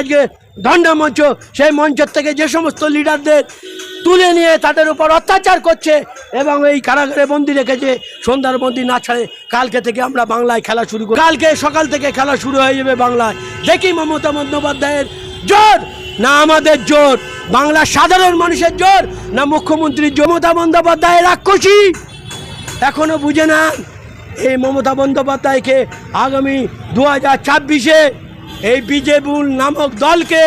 আজকে ধর্ণা মঞ্চ, সেই মঞ্চের থেকে যে সমস্ত লিডারদের তুলে নিয়ে তাদের উপর অত্যাচার করছে এবং এই কারাগারে বন্দি রেখেছে, সন্ধ্যার বন্দি না ছাড়ে কালকে থেকে আমরা বাংলায় খেলা শুরু করি কালকে সকাল থেকে খেলা শুরু হয়ে যাবে বাংলায়। দেখি মমতা বন্দ্যোপাধ্যায়ের জোর না আমাদের জোর? বাংলার সাধারণ মানুষের জোর না মুখ্যমন্ত্রী মমতা বন্দ্যোপাধ্যায় রাক্ষসী! এখনও বুঝে না এই মমতা বন্দ্যোপাধ্যায়কে আগামী দু হাজার ছাব্বিশে এই বিজেপুর নামক দলকে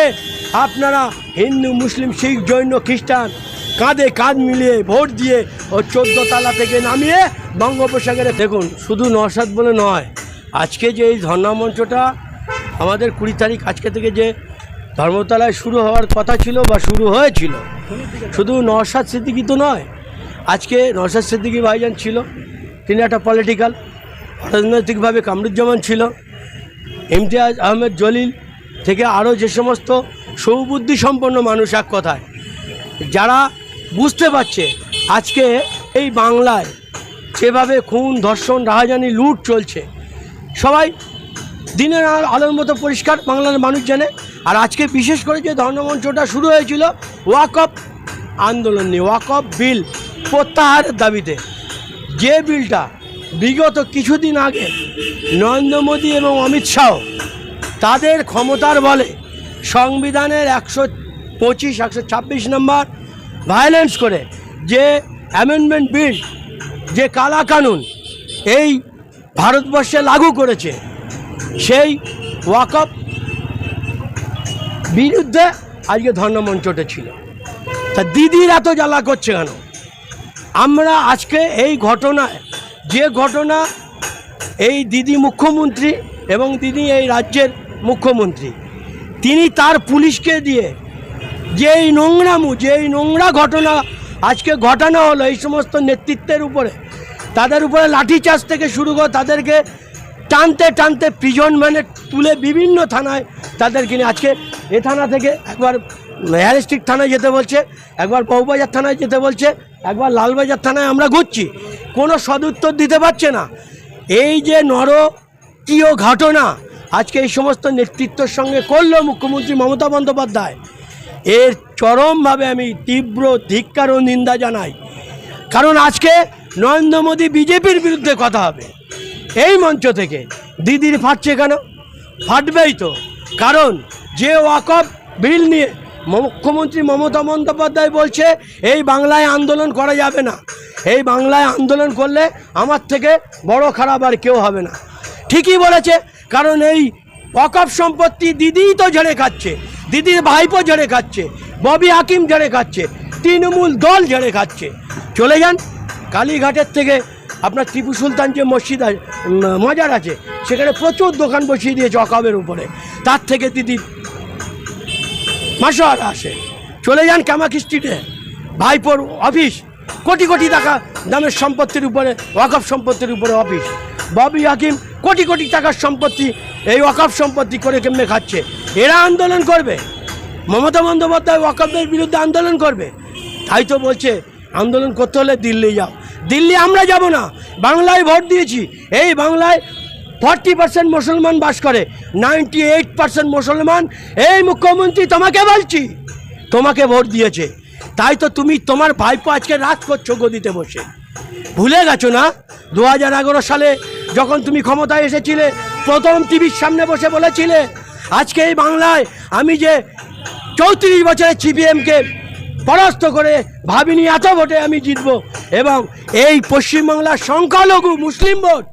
আপনারা হিন্দু, মুসলিম, শিখ, জৈন, খ্রিস্টান কাঁধে কাঁধ মিলিয়ে ভোট দিয়ে ও চোদ্দ তালা থেকে নামিয়ে বঙ্গোপসাগরে দেখুন, শুধু নসাদ বলে নয়, আজকে যে এই ধর্ণা মঞ্চটা আমাদের কুড়ি তারিখ আজকে থেকে যে ধর্মতলায় শুরু হওয়ার কথা ছিল বা শুরু হয়েছিল, শুধু নওশাদ সিদ্দিকি তো নয়, আজকে নওশাদ সিদ্দিকি ভাইজান ছিল, তিনি একটা পলিটিক্যাল রাজনৈতিকভাবে কামরুজ্জামান ছিল ইমতিয়াজ আহমেদ জলিল থেকে আরও যে সমস্ত সৌবুদ্ধি সম্পন্ন মানুষ এক কথায়, যারা বুঝতে পারছে আজকে এই বাংলায় যেভাবে খুন, ধর্ষণ, রাহাজানি, লুট চলছে। সবাই দিনের আলো- আলোর মতো পরিষ্কার বাংলার মানুষ জানে। আর আজকে বিশেষ করে যে ধর্মমঞ্চটা শুরু হয়েছিল ওয়াকফ আন্দোলন নিয়ে ওয়াকফ বিল প্রত্যাহারের দাবিতে। যে বিলটা বিগত কিছুদিন আগে নরেন্দ্র মোদী এবং অমিত শাহ তাদের ক্ষমতার বলে সংবিধানের একশো পঁচিশ, একশো ছাব্বিশ নম্বর ভায়োলেন্স করে যে অ্যামেন্ডমেন্ট বিল যে কালা কানুন এই ভারতবর্ষে লাগু করেছে, সেই ওয়াকফ বিরুদ্ধে আজকে ধর্ণমঞ্চটা ছিল তা দিদির এত জ্বালা করছে কেন? আমরা আজকে এই ঘটনায় যে ঘটনা এই দিদি মুখ্যমন্ত্রী এবং দিদি এই রাজ্যের মুখ্যমন্ত্রী, তিনি তার পুলিশকে দিয়ে যেই নোংরামু, যেই নোংরা ঘটনা আজকে ঘটানো হলো, এই সমস্ত নেতৃত্বের উপরে, তাদের উপরে লাঠিচার্জ থেকে শুরু করে তাদেরকে টানতে টানতে প্রিজন মানে তুলে বিভিন্ন থানায় তাদেরকে নিয়ে আজকে এ থানা থেকে একবার হ্যারিস্টিক থানায় যেতে বলছে, একবার বউবাজার থানায় যেতে বলছে একবার লালবাজার থানায় আমরা ঘুরছি। কোনো সদুত্তর দিতে পারছে না। এই যে নর নরকীয় ঘটনা, আজকে এই সমস্ত নেতৃত্বের সঙ্গে করল মুখ্যমন্ত্রী মমতা বন্দ্যোপাধ্যায়। এর চরমভাবে আমি তীব্র ধিক্কার ও নিন্দা জানাই। কারণ আজকে নরেন্দ্র মোদী বিজেপির বিরুদ্ধে কথা হবে। এই মঞ্চ থেকে দিদির ফাটছে কেন? ফাটবেই তো। কারণ যে ওয়াকফ বিল নিয়ে মুখ্যমন্ত্রী মমতা বন্দ্যোপাধ্যায় বলছে, এই বাংলায় আন্দোলন করা যাবে না। এই বাংলায় আন্দোলন করলে আমার থেকে বড় খারাপ আর কেউ হবে না। ঠিকই বলেছে, কারণ এই ওয়াকফ সম্পত্তি দিদিই তো ঝেড়ে খাচ্ছে, দিদির ভাইপো ঝেড়ে খাচ্ছে, ববি হাকিম ঝেড়ে খাচ্ছে, তৃণমূল দল ঝেড়ে খাচ্ছে। চলে যান, কালীঘাটের থেকে আপনার টিপু সুলতান যে মসজিদ মজার আছে, সেখানে প্রচুর দোকান বসিয়ে দিয়েছে অকাবের উপরে। তার থেকে দিদি মাসোয়ার আসে। চলে যান কামাকি স্ট্রিটে ভাইপোর অফিস কোটি কোটি টাকা দামের সম্পত্তির উপরে, ওয়াকফ সম্পত্তির উপরে অফিস ববি হাকিম কোটি কোটি টাকার সম্পত্তি, এই ওয়াকফ সম্পত্তি করে কেমনে খাচ্ছে? এরা আন্দোলন করবে। মমতা বন্দ্যোপাধ্যায় ওয়াকফের বিরুদ্ধে আন্দোলন করবে। তাই তো বলছে, আন্দোলন করতে হলে দিল্লি যাও। দিল্লি আমরা যাব না। বাংলায় ভোট দিয়েছি। এই বাংলায় ফর্টি পার্সেন্ট মুসলমান বাস করে, নাইনটি এইট পার্সেন্ট মুসলমান। এই মুখ্যমন্ত্রী তোমাকে বলছি, তোমাকে ভোট দিয়েছে। তাই তো তুমি তোমার ভাইপো আজকে রাত করছ গদিতে বসে। ভুলে গেছো না? দু হাজার এগারো সালে যখন তুমি ক্ষমতায় এসেছিলে, প্রথম টিভির সামনে বসে বলেছিলে, আজকে এই বাংলায় আমি যে চৌত্রিশ বছরের সিপিএমকে পরাস্ত করে ভাবিনি, এত ভোটে আমি জিতব। এবং এই পশ্চিমবাংলার সংখ্যালঘু মুসলিম ভোট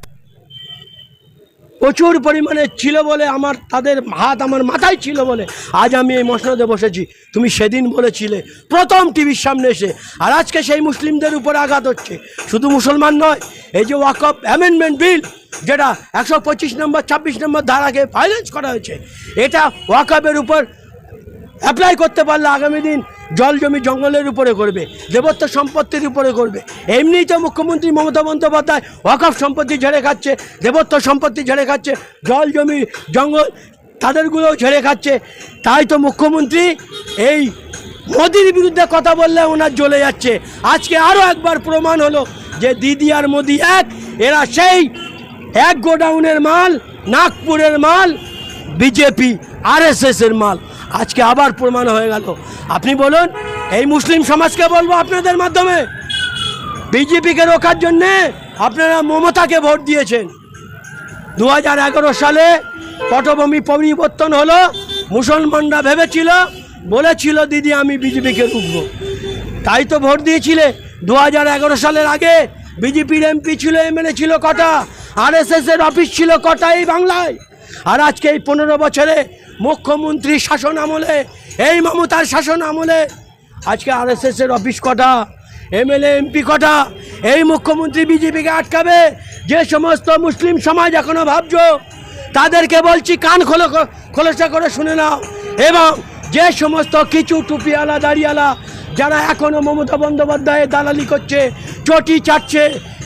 প্রচুর পরিমাণে ছিল বলে আমার তাদের হাত আমার মাথায় ছিল বলে আজ আমি এই মসনদে বসেছি। তুমি সেদিন বলেছিলে, প্রথম টিভির সামনে এসে। আর আজকে সেই মুসলিমদের উপরে আঘাত হচ্ছে। শুধু মুসলমান নয়, এই যে ওয়াকফ অ্যামেন্ডমেন্ট বিল যেটা একশো পঁচিশ নম্বর, ছাব্বিশ নম্বর ধারাকে ভায়োলেন্স করা হয়েছে, এটা ওয়াকফের উপর অ্যাপ্লাই করতে পারলে আগামী দিন জল জমি জঙ্গলের উপরে করবে, দেবত্ব সম্পত্তির উপরে করবে। এমনিই তো মুখ্যমন্ত্রী মমতা বন্দ্যোপাধ্যায় ওয়াকফ সম্পত্তি ঝেড়ে খাচ্ছে, দেবত্ব সম্পত্তি ঝেড়ে খাচ্ছে, জল জমি জঙ্গল তাদেরগুলোও ঝেড়ে খাচ্ছে। তাই তো মুখ্যমন্ত্রী এই মোদির বিরুদ্ধে কথা বললে ওনার জ্বলে যাচ্ছে। আজকে আরও একবার প্রমাণ হলো যে দিদি আর মোদি এক, এরা সেই এক গোডাউনের মাল, নাগপুরের মাল, বিজেপি আরএসএস এর মাল। আজকে আবার প্রমাণ হয়ে গেল। আপনি বলুন, এই মুসলিম সমাজকে বলব আপনাদের মাধ্যমে? বিজেপিকে রোখার জন্যে আপনারা মমতাকে ভোট দিয়েছেন। দু হাজার এগারো সালে পটভূমি পরিবর্তন হলো মুসলমানরা ভেবেছিল, বলেছিল, দিদি, আমি বিজেপিকে রুখব। তাই তো ভোট দিয়েছিলে। দু হাজার এগারো সালের আগে বিজেপির এমপি ছিল, এমএলএ ছিল কটা, আর এর অফিস ছিল কটা এই বাংলায়? আর আজকে এই পনেরো বছরে মুখ্যমন্ত্রী শাসন আমলে, এই মমতার শাসন আমলে, আজকে আর এর অফিস কটা, এমএলএ, এমপি কটা, এই মুখ্যমন্ত্রী বিজেপিকে আটকাবে? যে সমস্ত মুসলিম সমাজ এখনও ভাবছ, তাদেরকে বলছি কান খোলো খোলসা করে শুনে নাও। এবং যে সমস্ত কিছু টুপিওয়ালা, দাড়িওয়ালা, যারা এখনও মমতা বন্দ্যোপাধ্যায়ের দালালি করছে, চটি চাটছে,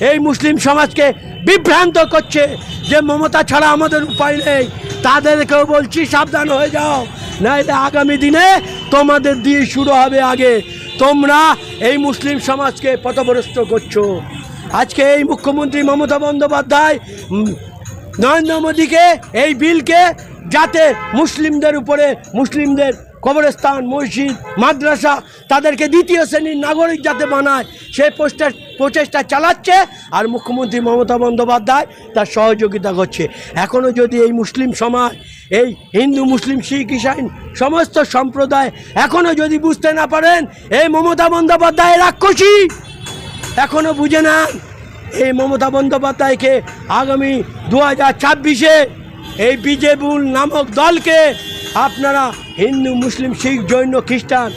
এই মুসলিম সমাজকে বিভ্রান্ত করছে, যে মমতা ছাড়া আমাদের উপায় নেই। তাদেরকেও বলছি সাবধান হয়ে যাও। নাইলে আগামী দিনে তোমাদের দিয়ে শুরু হবে আগে। তোমরা এই মুসলিম সমাজকে পথভ্রষ্ট করছ। আজকে এই মুখ্যমন্ত্রী মমতা বন্দ্যোপাধ্যায় নরেন্দ্র মোদীকে এই বিলকে যাতে মুসলিমদের উপরে মুসলিমদের কবরস্থান, মসজিদ, মাদ্রাসা, তাদেরকে দ্বিতীয় শ্রেণির নাগরিক যাতে বানায়, সেই প্রচেষ্টা প্রচেষ্টা চালাচ্ছে আর মুখ্যমন্ত্রী মমতা বন্দ্যোপাধ্যায় তার সহযোগিতা করছে। এখনও যদি এই মুসলিম সমাজ, এই হিন্দু, মুসলিম, শিখ, ইসাইন সমস্ত সম্প্রদায় এখনও যদি বুঝতে না পারেন, এই মমতা বন্দ্যোপাধ্যায় রাক্ষসী এখনও বুঝে না। এই মমতা বন্দ্যোপাধ্যায়কে আগামী দু হাজার ছাব্বিশে এই বিজেপুর নামক দলকে আপনারা হিন্দু, মুসলিম, শিখ, জৈন, খ্রিস্টান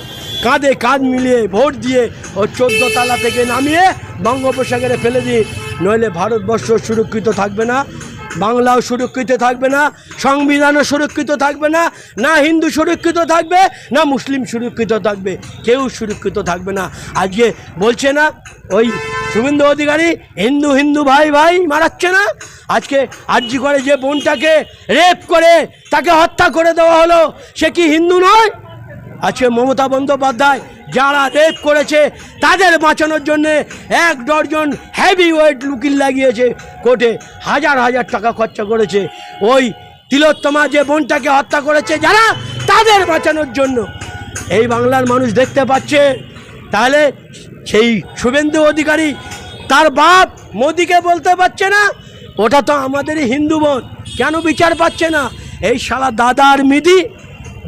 কাঁধে কাঁধ মিলিয়ে ভোট দিয়ে ও চোদ্দ তালা থেকে নামিয়ে বঙ্গোপসাগরে ফেলে দিই। নইলে ভারতবর্ষ সুরক্ষিত থাকবে না, বাংলাও সুরক্ষিত থাকবে না, সংবিধানও সুরক্ষিত থাকবে না না হিন্দু সুরক্ষিত থাকবে, না মুসলিম সুরক্ষিত থাকবে। কেউ সুরক্ষিত থাকবে না। আজকে বলছে না, ওই শুভেন্দু অধিকারী, হিন্দু হিন্দু ভাই ভাই মারাচ্ছে না। আজকে আর্জি করে যে বোনটাকে রেপ করে তাকে হত্যা করে দেওয়া হলো, সে কি হিন্দু নয়? আজকে মমতা বন্দ্যোপাধ্যায়, যারা রেপ করেছে, তাদের বাঁচানোর জন্যে এক ডজন হেভি ওয়েট লুকিল লাগিয়েছে কোর্টে। হাজার হাজার টাকা খরচা করেছে। ওই তিলোত্তমা যে বোনটাকে হত্যা করেছে যারা, তাদের বাঁচানোর জন্য। এই বাংলার মানুষ দেখতে পাচ্ছে, তাহলে সেই শুভেন্দু অধিকারী তার বাপ মোদিকে বলতে পারছে না, ওটা তো আমাদেরই হিন্দু বোন, কেন বিচার পাচ্ছে না? এই শালা দাদা আর মিদি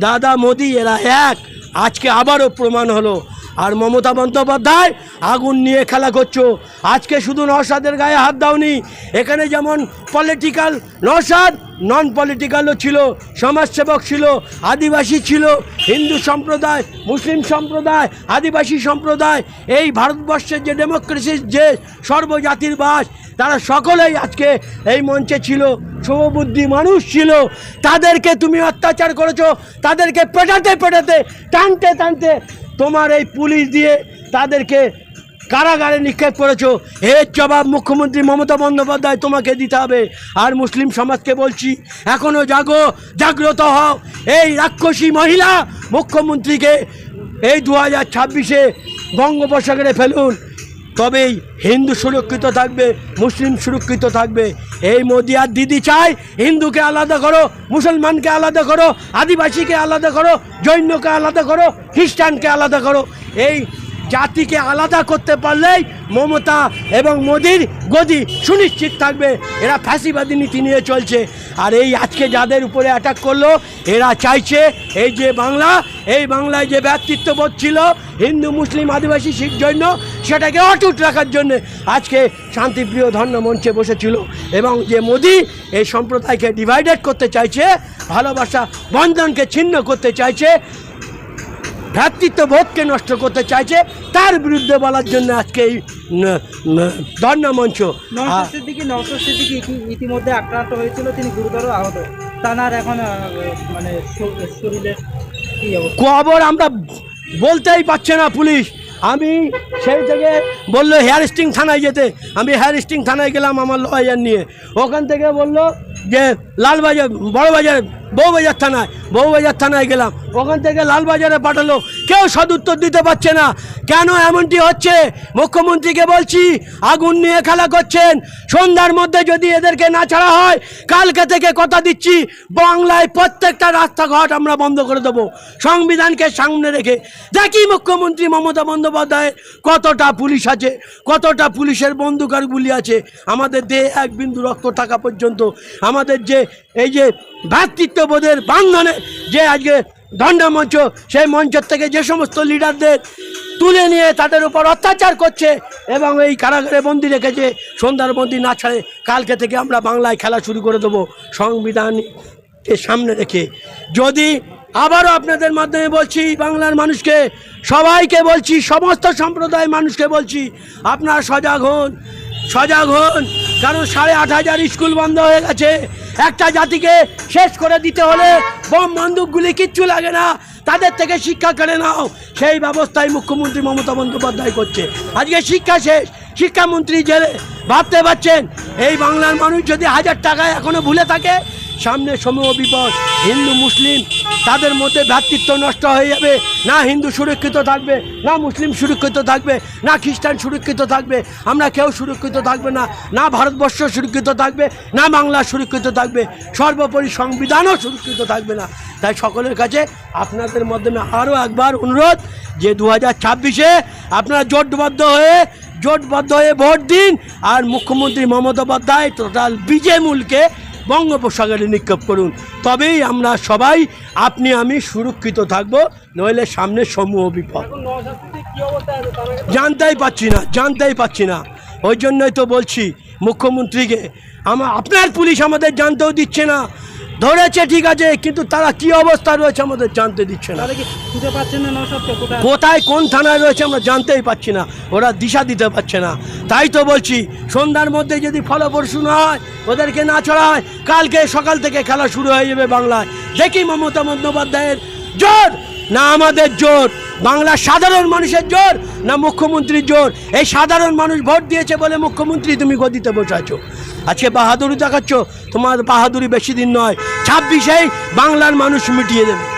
দাদা মোদি, এরা এক। আজকে আবারও প্রমাণ হলো। আর মমতা বন্দ্যোপাধ্যায়, আগুন নিয়ে খেলা করছ। আজকে শুধু নওশাদের গায়ে হাত দাওনি। এখানে যেমন পলিটিক্যাল নওশাদ নন পলিটিক্যালও ছিল। সমাজসেবক ছিল, আদিবাসী ছিল। হিন্দু সম্প্রদায়, মুসলিম সম্প্রদায়, আদিবাসী সম্প্রদায়। এই ভারতবর্ষের যে ডেমোক্রেসির যে সর্বজাতির বাস, তারা সকলেই আজকে এই মঞ্চে ছিল। শুভবুদ্ধি মানুষ ছিল। তাদেরকে তুমি অত্যাচার করেছ, তাদেরকে পেটাতে পেটাতে, টানতে টানতে তোমার এই পুলিশ দিয়ে তাদেরকে কারাগারে নিক্ষেপ করেছ। এর জবাব মুখ্যমন্ত্রী মমতা বন্দ্যোপাধ্যায় তোমাকে দিতে হবে। আর মুসলিম সমাজকে বলছি এখনও জাগো, জাগ্রত হও। এই রাক্ষসী মহিলা মুখ্যমন্ত্রীকে এই দু হাজার ছাব্বিশে বঙ্গোপসাগরে ফেলুন। তবেই হিন্দু সুরক্ষিত থাকবে, মুসলিম সুরক্ষিত থাকবে। এই মোদি আর দিদি চায় হিন্দুকে আলাদা করো, মুসলমানকে আলাদা করো, আদিবাসীকে আলাদা করো, জৈনকে আলাদা করো, খ্রিস্টানকে আলাদা করো। এই জাতিকে আলাদা করতে পারলেই মমতা এবং মোদির গদি সুনিশ্চিত থাকবে। এরা ফ্যাসিবাদী নীতি নিয়ে চলছে। আর এই আজকে যাদের উপরে অ্যাটাক করল, এরা চাইছে এই যে বাংলা, এই বাংলায় যে ব্যক্তিত্ববোধ ছিল, হিন্দু, মুসলিম, আদিবাসী, শিখ, জৈন সেটাকে অটুট রাখার জন্য আজকে শান্তিপ্রিয় ধর্ম মঞ্চে বসেছিল। এবং যে মোদি এই সম্প্রদায়কে ডিভাইডেড করতে চাইছে ভালোবাসা বন্ধনকে ছিন্ন করতে চাইছে ভ্রাতৃত্ববোধকে নষ্ট করতে চাইছে তার বিরুদ্ধে বলার জন্য আজকে এই ধর্ণা মঞ্চ। নওশাদ নওশাদ সিদ্দিকী ইতিমধ্যে আক্রান্ত হয়েছিল তিনি গুরুতর আহত? তানার এখন মানে শ- শরীরের কি অবস্থা? খবর আমরা বলতেই পারছে না পুলিশ। আমি সেই থেকে বলল হেয়ার স্টিং থানায় যেতে। আমি হেয়ার স্টিং থানায় গেলাম আমার লয়ার নিয়ে। ওখান থেকে বলল যে, লালবাজার, বড়বাজার বউবাজার থানায় বউবাজার থানায় গেলাম। ওখান থেকে লালবাজারে পাঠালো। কেউ সদুত্তর দিতে পারছে না। কেন এমনটি হচ্ছে? মুখ্যমন্ত্রীকে বলছি, আগুন নিয়ে খেলা করছেন। সন্ধ্যার মধ্যে যদি এদেরকে না ছাড়া হয়, কালকে থেকে কথা দিচ্ছি, বাংলায় প্রত্যেকটা রাস্তাঘাট আমরা বন্ধ করে দেবো। সংবিধানকে সামনে রেখে। দেখি মুখ্যমন্ত্রী মমতা বন্দ্যোপাধ্যায় কতটা পুলিশ আছে, কতটা পুলিশের বন্দুক আর গুলি আছে। আমাদের দেহে এক বিন্দু রক্ত থাকা পর্যন্ত আমাদের যে, এই যে ভ্রাতৃত্ববোধের বান্ধনে যে আজকে দণ্ড মঞ্চ, সেই মঞ্চের থেকে যে সমস্ত লিডারদের তুলে নিয়ে তাদের উপর অত্যাচার করছে এবং এই কারাগারে বন্দি রেখেছে, সন্ধ্যার বন্দি না ছাড়ে কালকে থেকে আমরা বাংলায় খেলা শুরু করে দেবো। সংবিধানকে সামনে রেখে যদি আবারও আপনাদের মাধ্যমে বলছি, বাংলার মানুষকে সবাইকে বলছি, সমস্ত সম্প্রদায় মানুষকে বলছি, আপনারা সজাগ হন সজাগ হন। কারণ সাড়ে আট হাজার স্কুল বন্ধ হয়ে গেছে। একটা জাতিকে শেষ করে দিতে হলে বোম বন্দুকগুলি কিচ্ছু লাগে না। তাদের থেকে শিক্ষা কেড়ে নাও। সেই ব্যবস্থায় মুখ্যমন্ত্রী মমতা বন্দ্যোপাধ্যায় করছে। আজকে শিক্ষা শেষ। শিক্ষামন্ত্রী জেলে ভাবতে পারছেন, এই বাংলার মানুষ যদি হাজার টাকায় এখনও ভুলে থাকে সামনে সমূহ বিপদ, হিন্দু, মুসলিম, তাদের মধ্যে ভ্রাতৃত্ব নষ্ট হয়ে যাবে। না হিন্দু সুরক্ষিত থাকবে, না মুসলিম সুরক্ষিত থাকবে, না খ্রিস্টান সুরক্ষিত থাকবে, আমরা কেউ সুরক্ষিত থাকবে না না ভারতবর্ষ সুরক্ষিত থাকবে, না বাংলা সুরক্ষিত থাকবে, সর্বোপরি সংবিধানও সুরক্ষিত থাকবে না। তাই সকলের কাছে আপনাদের মাধ্যমে আরও একবার অনুরোধ যে দু হাজার ছাব্বিশে আপনারা জোটবদ্ধ হয়ে জোটবদ্ধ হয়ে ভোট দিন, আর মুখ্যমন্ত্রী মমতা বন্দ্যোপাধ্যায় টোটাল বিজেমূলকে বঙ্গোপসাগরে নিক্ষেপ করুন। তবেই আমরা সবাই, আপনি, আমি সুরক্ষিত থাকব, নইলে সামনে সমূহ বিপদ। জানতেই পাচ্ছি না, জানতেই পাচ্ছি না। ওই জন্যই তো বলছি, মুখ্যমন্ত্রীকে আমার আপনার পুলিশ আমাদের জানতেও দিচ্ছে না। ধরেছে ঠিক আছে কিন্তু তারা কি অবস্থা রয়েছে আমাদের জানতে দিচ্ছে না। কোথায় কোন থানায় রয়েছে আমরা জানতেই পাচ্ছি না। ওরা দিশা দিতে পারছে না। তাই তো বলছি সন্ধ্যার মধ্যে যদি ফলপ্রসূ না হয় ওদেরকে না ছড়ায় কালকে সকাল থেকে খেলা শুরু হয়ে যাবে বাংলায়। দেখি মমতা বন্দ্যোপাধ্যায়ের জোর না আমাদের জোর? বাংলার সাধারণ মানুষের জোর না মুখ্যমন্ত্রীর জোর? এই সাধারণ মানুষ ভোট দিয়েছে বলে মুখ্যমন্ত্রী তুমি গদিতে বসে আছো। আজকে বাহাদুরি দেখাচ্ছ। তোমার বাহাদুরি বেশি দিন নয়। ছাব্বিশেই বাংলার মানুষ মিটিয়ে দেবে।